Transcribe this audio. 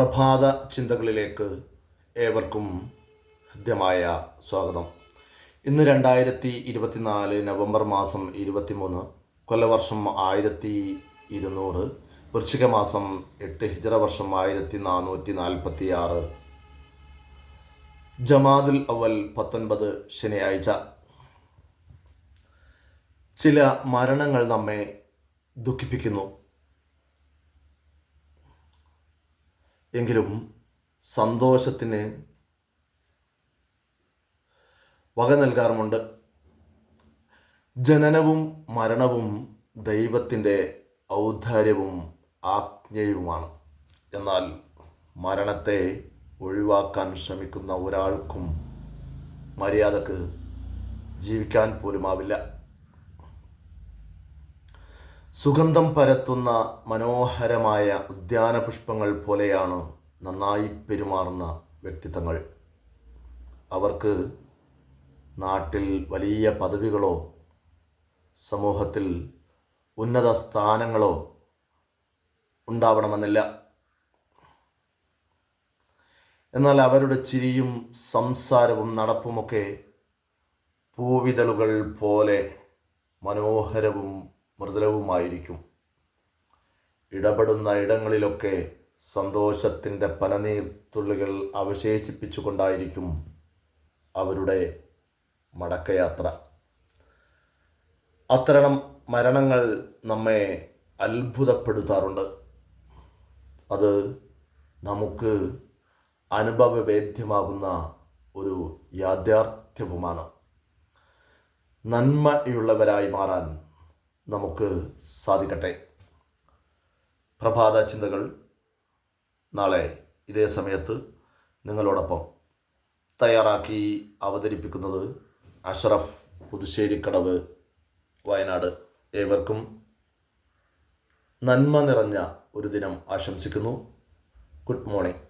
പ്രഭാത ചിന്തകളിലേക്ക് ഏവർക്കും ഹൃദ്യമായ സ്വാഗതം. ഇന്ന് രണ്ടായിരത്തി ഇരുപത്തിനാല് നവംബർ മാസം ഇരുപത്തിമൂന്ന് കൊല്ലവർഷം ആയിരത്തി ഇരുന്നൂറ് വൃശ്ചിക മാസം എട്ട് ഹിജറ വർഷം ആയിരത്തി നാനൂറ്റി നാൽപ്പത്തി ആറ് ജമാദുൽ അവൽ പത്തൊൻപത് ശനിയാഴ്ച. ചില മരണങ്ങൾ നമ്മെ ദുഃഖിപ്പിക്കുന്നു. എങ്കിലും സന്തോഷത്തിന് വക നൽകാറുമുണ്ട്. ജനനവും മരണവും ദൈവത്തിന്റെ ഔദാര്യവും ആജ്ഞയുമാണ്. എന്നാൽ മരണത്തെ ഒഴിവാക്കാൻ ശ്രമിക്കുന്ന ഒരാൾക്കും മര്യാദയ്ക്ക് ജീവിക്കാൻ പോലുമാവില്ല. സുഗന്ധം പരത്തുന്ന മനോഹരമായ ഉദ്യാന പുഷ്പങ്ങൾ പോലെയാണ് നന്നായി പെരുമാറുന്ന വ്യക്തിത്വങ്ങൾ. അവർക്ക് നാട്ടിൽ വലിയ പദവികളോ സമൂഹത്തിൽ ഉന്നത സ്ഥാനങ്ങളോ ഉണ്ടാവണമെന്നില്ല. എന്നാൽ അവരുടെ ചിരിയും സംസാരവും നടപ്പുമൊക്കെ പൂവിതളുകൾ പോലെ മനോഹരവും മൃദുലവുമായിരിക്കും. ഇടപെടുന്ന ഇടങ്ങളിലൊക്കെ സന്തോഷത്തിന്റെ പനനീർത്തുള്ളികൾ അവശേഷിപ്പിച്ചുകൊണ്ടായിരിക്കും അവരുടെ മടക്കയാത്ര. അത്തരം മരണങ്ങൾ നമ്മെ അത്ഭുതപ്പെടുത്താറുണ്ട്. അത് നമുക്ക് അനുഭവവേദ്യമാകുന്ന ഒരു യാഥാർത്ഥ്യവുമാണ്. നന്മയുള്ളവരായി മാറാൻ നമുക്ക് സാധിക്കട്ടെ. പ്രഭാത ചിന്തകൾ നാളെ ഇതേ സമയത്ത് നിങ്ങളോടൊപ്പം തയ്യാറാക്കി അവതരിപ്പിക്കുന്നത് അഷറഫ് പുതുശ്ശേരിക്കടവ് വയനാട്. ഏവർക്കും നന്മ നിറഞ്ഞ ഒരു ദിനം ആശംസിക്കുന്നു. Good morning.